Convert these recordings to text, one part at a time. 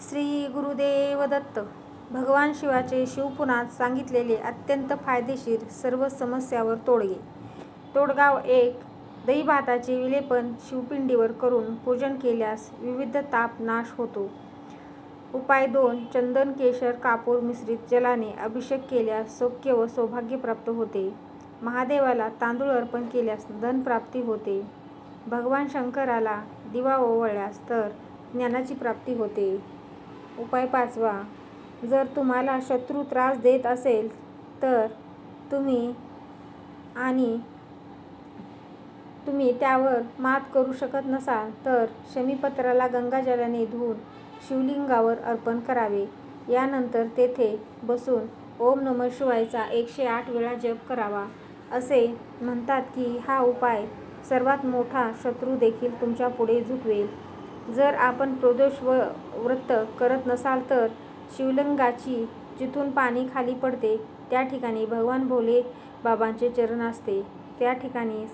श्री गुरुदेव दत्त भगवान शिवाचे शिवपुराणात सांगितलेले अत्यंत फायदेशीर सर्व समस्यावर तोडगे. तोडगाव एक दहीभाताचे विलेपन शिवपिंडीवर करून पूजन केल्यास विविध ताप नाश होतो. उपाय दोन चंदन केशर कापूर मिश्रित जलाने अभिषेक केल्यास सौख्य व सौभाग्य प्राप्त होते. महादेवाला तांदूळ अर्पण केल्यास धनप्राप्ती होते. भगवान शंकराला दिवा ओवळल्यास तर ज्ञानाची प्राप्ती होते. उपाय पाचवा. जर तुम्हाला शत्रू त्रास देत असेल तर तुम्ही आणि तुम्ही त्यावर मात करू शकत नसाल तर शमीपत्राला गंगाजलाने धुवून शिवलिंगावर अर्पण करावे. यानंतर तेथे बसून ओम नम शिवायचा एकशे आठ वेळा जप करावा. असे म्हणतात की हा उपाय सर्वात मोठा शत्रू देखील तुमच्यापुढे झुकवेल. जर आपण प्रदोष व व्रत करत नसाल तर शिवलिंगाची जिथून पाणी खाली पडते त्या ठिकाणी भगवान भोले बाबांचे चरण असते. त्या ठिकाणी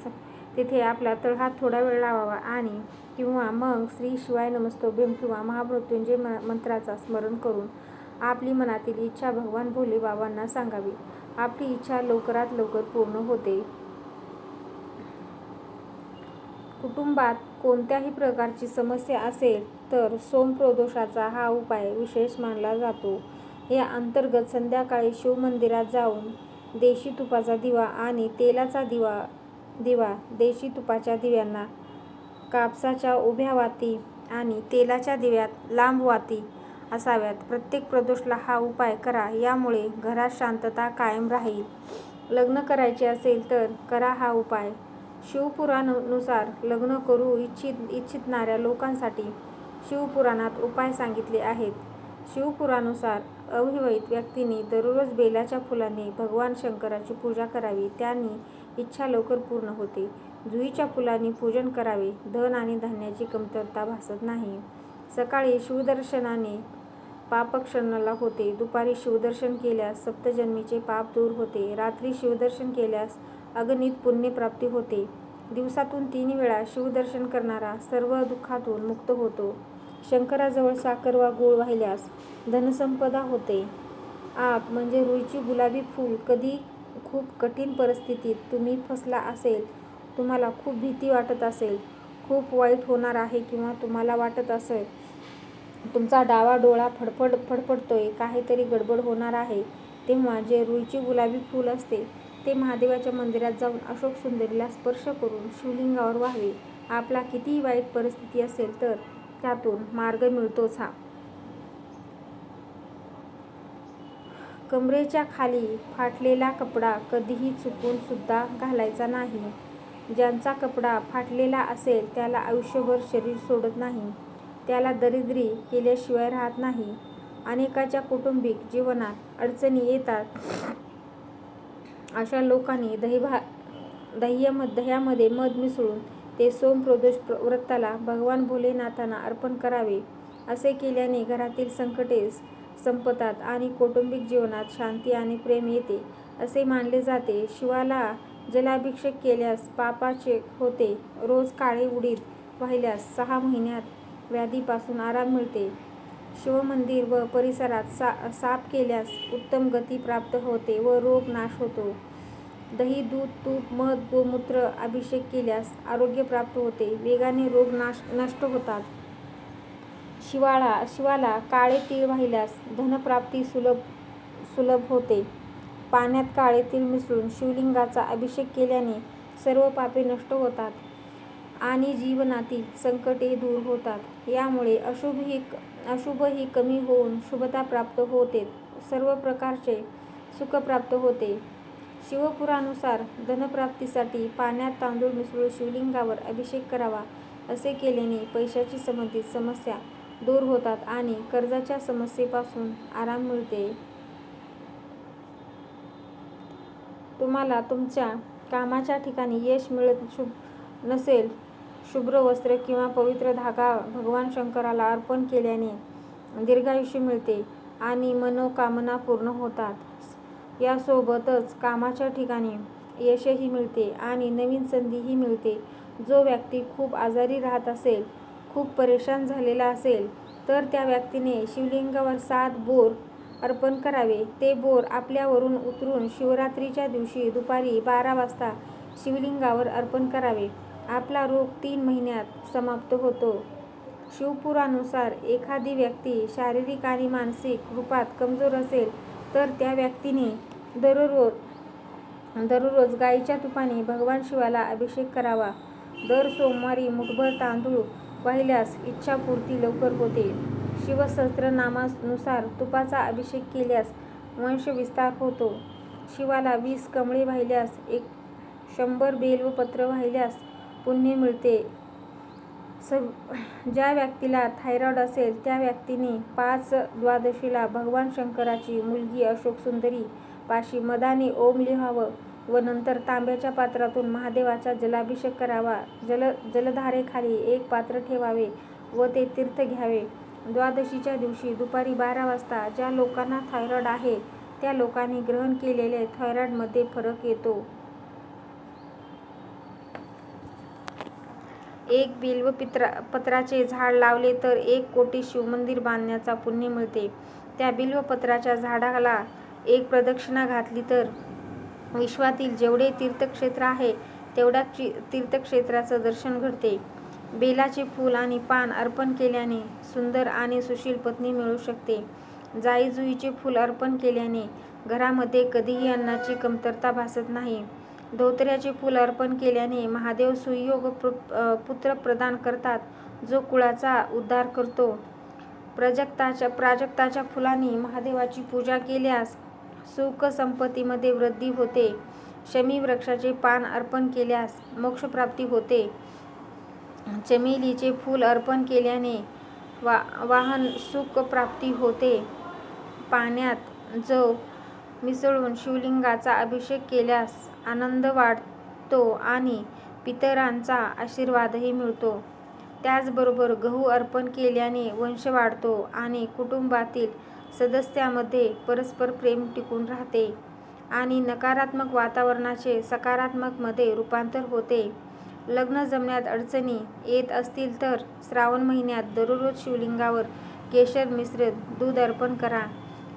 तिथे आपला तळहात थोडा वेळ लावावा आणि किंवा मग श्री शिवाय नमस्तोभ्यम किंवा महामृत्युंजय मंत्राचा स्मरण करून आपली मनातील इच्छा भगवान भोले बाबांना सांगावी. आपली इच्छा लवकरात लवकर पूर्ण होते. कुटुंबात कोणत्याही प्रकारची समस्या असेल तर सोमप्रदोषाचा हा उपाय विशेष मानला जातो. या अंतर्गत संध्याकाळी शिवमंदिरात जाऊन देशी तुपाचा दिवा आणि तेलाचा दिवा दिवा देशी तुपाच्या दिव्यांना कापसाच्या उभ्या वाती आणि तेलाच्या दिव्यात लांब वाती असाव्यात. प्रत्येक प्रदोषला हा उपाय करा यामुळे घरात शांतता कायम राहील. लग्न करायचे असेल तर करा हा उपाय. शिवपुराणानुसार लग्न करू इच्छित इच्छितणाऱ्या लोकांसाठी शिवपुराणात उपाय सांगितले आहेत. शिवपुराणानुसार अविवाहित व्यक्तींनी दररोज बेलाच्या फुलांनी भगवान शंकराची पूजा करावी त्यांनी इच्छा लवकर पूर्ण होते. जुईच्या फुलांनी पूजन करावे धन आणि धान्याची कमतरता भासत नाही. सकाळी शिवदर्शनाने पापक्षणाला होते. दुपारी शिवदर्शन केल्यास सप्तजन्मीचे पाप दूर होते. रात्री शिवदर्शन केल्यास अगणित पुण्यप्राप्ती होते. दिवसातून तीन वेळा शिवदर्शन करणारा सर्व दुःखातून मुक्त होतो. शंकराजवळ साखर वा गूळ वाहिल्यास धनसंपदा होते. आप म्हणजे रुईची गुलाबी फूल कधी खूप कठीण परिस्थितीत तुम्ही फसला असेल तुम्हाला खूप भीती वाटत असेल खूप वाईट होणार आहे किंवा तुम्हाला वाटत असेल तुमचा डावा डोळा फडफड फडफडतोय काहीतरी गडबड होणार आहे तेव्हा जे रुईची गुलाबी फूल असते ते महादेवाच्या मंदिरात जाऊन अशोक सुंदरीला स्पर्श करून शिवलिंगावर व्हावे. आपला कितीही वाईट परिस्थिती असेल तर त्यातून मार्ग मिळतोच हा. कमरेच्या खाली फाटलेला कपडा कधीही चुकून सुद्धा घालायचा नाही. ज्यांचा कपडा फाटलेला असेल त्याला आयुष्यभर शरीर सोडत नाही. त्याला दरिद्री केल्याशिवाय राहत नाही. अनेकाच्या कौटुंबिक जीवनात अडचणी येतात. अशा लोकांनी दहीभा दह्य दह्यामध्ये मध मिसळून ते सोमप्रदोष व्रताला भगवान भोलेनाथांना अर्पण करावे असे केल्याने घरातील संकटे संपतात आणि कौटुंबिक जीवनात शांती आणि प्रेम येते असे मानले जाते. शिवाला जलाभिषेक केल्यास पापाचे होते. रोज काळे उडीद वाहिल्यास सहा महिन्यात व्याधीपासून आराम मिळते. शिवमंदिर व परिसरात सा साफ केल्यास उत्तम गती प्राप्त होते व रोग नाश होतो. दही दूध तूप मध गोमूत्र अभिषेक केल्यास आरोग्य प्राप्त होते. वेगाने रोग नाश नष्ट होतात. शिवाळा शिवाला काळे तीळ वाहिल्यास धनप्राप्ती सुलभ सुलभ होते. पाण्यात काळे तीळ मिसळून शिवलिंगाचा अभिषेक केल्याने सर्व पापे नष्ट होतात. आणि जीवनातील संकटे दूर होतात. यामुळे अशुभही अशुभही कमी होऊन शुभता प्राप्त होते. सर्व प्रकारचे सुख प्राप्त होते. शिवपुरानुसार धनप्राप्तीसाठी पाण्यात तांदूळ मिसळून शिवलिंगावर अभिषेक करावा असे केल्याने पैशाची संबंधित समस्या दूर होतात आणि कर्जाच्या समस्येपासून आराम मिळते. तुम्हाला तुमच्या कामाच्या ठिकाणी यश मिळत शुभ नसेल शुभ्र वस्त्र किंवा पवित्र धागा भगवान शंकराला अर्पण केल्याने दीर्घायुष्य मिळते आणि मनोकामना पूर्ण होतात यासोबतच कामाच्या ठिकाणी यशही मिळते आणि नवीन संधीही मिळते जो व्यक्ती खूप आजारी राहत असेल खूप परेशान झालेला असेल तर त्या व्यक्तीने शिवलिंगावर सात बोर अर्पण करावे. ते बोर आपल्यावरून उतरून शिवरात्रीच्या दिवशी दुपारी बारा वाजता शिवलिंगावर अर्पण करावे. आपला रोग तीन महिन्यात समाप्त होतो. शिवपुरानुसार एखादी व्यक्ती शारीरिक आणि मानसिक रूपात कमजोर असेल तर त्या व्यक्तीने दररोज दररोज गाईच्या तुपाने भगवान शिवाला अभिषेक करावा. दर सोमवारी मुठभर तांदूळ वाहिल्यास इच्छापूर्ती लवकर होते. शिवसहस्त्रनामानुसार तुपाचा अभिषेक केल्यास वंशविस्तार होतो. शिवाला वीस कमळे वाहिल्यास, एक शंभर बेलपत्र वाहिल्यास पुण्य मिळते. ज्या व्यक्तीला थायरॉईड असेल त्या व्यक्तीने पाच द्वादशीला भगवान शंकराची मुलगी अशोक सुंदरी पाशी मदाने ओम लिहावं व नंतर तांब्याच्या पात्रातून महादेवाचा जलाभिषेक करावा. जल जलधारेखाली एक पात्र ठेवावे व ते तीर्थ घ्यावे. द्वादशीच्या दिवशी दुपारी बारा वाजता ज्या लोकांना थायरॉईड आहे त्या लोकांनी ग्रहण केलेले थायरॉईडमध्ये फरक येतो. एक बिल्व पित्रा पत्राचे झाड लावले तर एक कोटी शिवमंदिर बांधण्याचा पुण्य मिळते. त्या बिल्वपत्राच्या झाडाला एक प्रदक्षिणा घातली तर विश्वातील जेवढे तीर्थक्षेत्र आहे तेवढ्या तीर्थक्षेत्राचं दर्शन घडते. बेलाचे फूल आणि पान अर्पण केल्याने सुंदर आणि सुशील पत्नी मिळू शकते. जाईजुईचे फूल अर्पण केल्याने घरामध्ये कधीही अन्नाची कमतरता भासत नाही. धोतऱ्याचे फूल अर्पण केल्याने महादेव सुयोग पुत्र प्रदान करतात जो कुळाचा उद्धार करतो. प्रजक्ताच्या प्राजक्ताच्या फुलांनी महादेवाची पूजा केल्यास सुख-संपत्तीमध्ये वृद्धी होते. शमी वृक्षाचे पान अर्पण केल्यास मोक्षप्राप्ती होते. चमेलीचे फूल अर्पण केल्याने वा वाहन सुखप्राप्ती होते. पाण्यात जव मिसळून शिवलिंगाचा अभिषेक केल्यास आनंद वाढतो आणि पितरांचा आशीर्वादही मिळतो. त्याचबरोबर गहू अर्पण केल्याने वंश वाढतो आणि कुटुंबातील सदस्यांमध्ये परस्पर प्रेम टिकून राहते आणि नकारात्मक वातावरणाचे सकारात्मकमध्ये रूपांतर होते. लग्न जमण्यात अडचणी येत असतील तर श्रावण महिन्यात दररोज शिवलिंगावर केशर मिश्रित दूध अर्पण करा.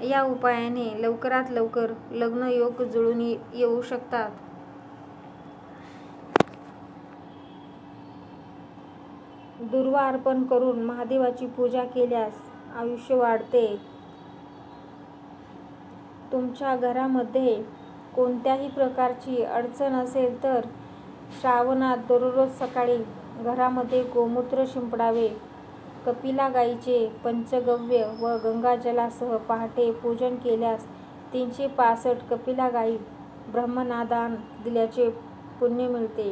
या उपायाने लवकरात लवकर लग्नयोग जुळून येऊ शकतात. दुर्वा अर्पण करून महादेवाची पूजा केल्यास आयुष्य वाढते. तुमच्या घरामध्ये कोणत्याही प्रकारची अडचण असेल तर श्रावणात दररोज सकाळी घरामध्ये गोमूत्र शिंपडावे. कपिला गाईचे पंचगव्य व गंगाजलासह पहाटे पूजन केल्यास तीनशे पासष्ट कपिला गाई ब्रह्मनादान दिल्याचे पुण्य मिळते.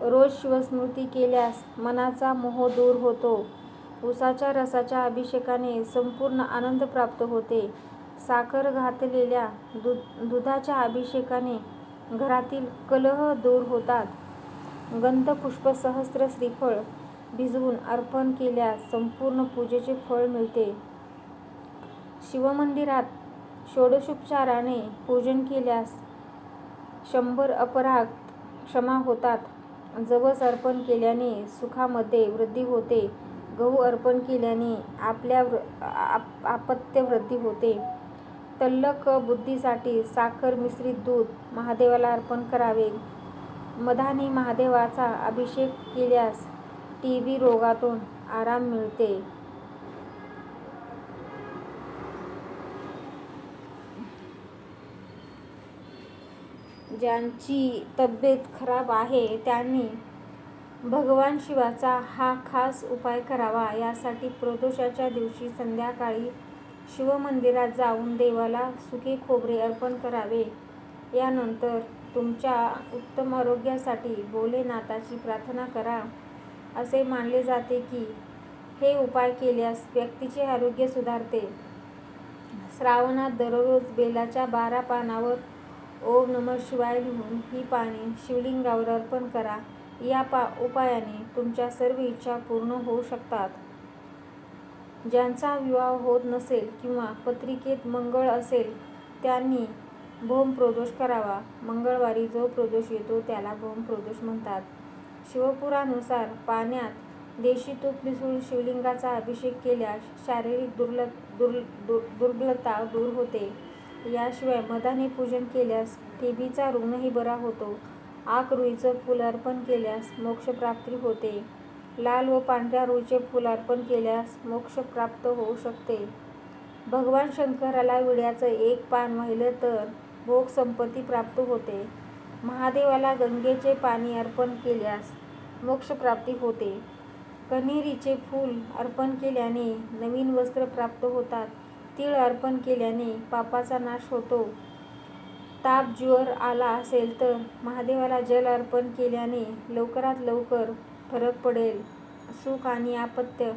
रोज शिवस्मृती केल्यास मनाचा मोह दूर होतो. उसाच्या रसाच्या अभिषेकाने संपूर्ण आनंद प्राप्त होते. साखर घातलेल्या दुधाच्या अभिषेकाने घरातील कलह दूर होतात. गंधपुष्पसहस्र श्रीफळ भिजवून अर्पण केल्यास संपूर्ण पूजेचे फळ मिळते. शिवमंदिरात षोडशोपचाराने पूजन केल्यास शंभर अपराध क्षमा होतात. जवस अर्पण केल्याने सुखामध्ये वृद्धी होते. गहू अर्पण केल्याने आपल्या आप आपत्य वृद्धी होते. तल्लक बुद्धीसाठी साखर मिश्रित दूध महादेवाला अर्पण करावे. मधाने महादेवाचा अभिषेक केल्यास टीबी रोगातून आराम मिळते. ज्यांची तब्येत खराब आहे त्यांनी भगवान शिवाचा हा खास उपाय करावा. यासाठी प्रदोषाच्या दिवशी संध्याकाळी शिवमंदिरात जाऊन देवाला सुके खोबरे अर्पण करावे. यानंतर तुमच्या उत्तम आरोग्यासाठी भोलेनाथाची प्रार्थना करा. असे मानले जाते की हे उपाय केल्यास व्यक्तीचे आरोग्य सुधारते. श्रावणात दररोज बेलाच्या बारा पानावर ओम नमः शिवाय लिहून ही पाने शिवलिंगावर अर्पण करा. या पा उपायाने तुमच्या सर्व इच्छा पूर्ण होऊ शकतात. ज्यांचा विवाह होत नसेल किंवा पत्रिकेत मंगळ असेल त्यांनी भौमप्रदोष करावा. मंगळवारी जो प्रदोष येतो त्याला भौमप्रदोष म्हणतात. शिवपुराणानुसार पाण्यात देशी तूप मिसळून शिवलिंगाचा अभिषेक केल्यास शारीरिक दुर्ल दुर् दुर् दुर्बलता दूर होते. याशिवाय मधाने पूजन केल्यास टीबीचा रुग्णही बरा होतो. आकरुईचं फूल अर्पण केल्यास मोक्षप्राप्ती होते. लाल व पांढऱ्या रुईचे फूल अर्पण केल्यास मोक्ष प्राप्त होऊ शकते. भगवान शंकराला विड्याचं एक पान वाहिलं तर भोगसंपत्ती प्राप्त होते. महादेवाला गंगेचे पाणी अर्पण केल्यास मोक्षप्राप्ती होते. कण्हेरीचे फूल अर्पण केल्याने नवीन वस्त्र प्राप्त होतात. तीळ अर्पण केल्याने पापाचा नाश होतो. ताप ज्वर आला असेल तर महादेवाला जल अर्पण केल्याने लवकरात लवकर फरक पडेल. सुख आणि आपत्य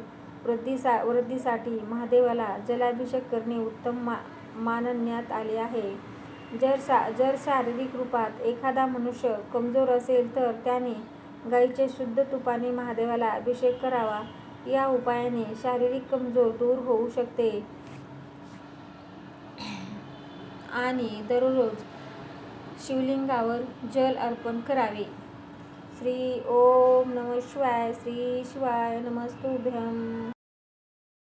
वृद्धीसा वृद्धीसाठी महादेवाला जलाभिषेक करणे उत्तम मा मानण्यात आले आहे. जर सा जर शारीरिक रूपात एखादा मनुष्य कमजोर असेल तर त्याने गाईच्या शुद्ध तुपाने महादेवाला अभिषेक करावा. या उपायाने शारीरिक कमजोर दूर होऊ शकते. आणि दररोज शिवलिंगावर जल अर्पण करावे. श्री ओम नमः शिवाय श्री शिवाय नमस्तुभ्यम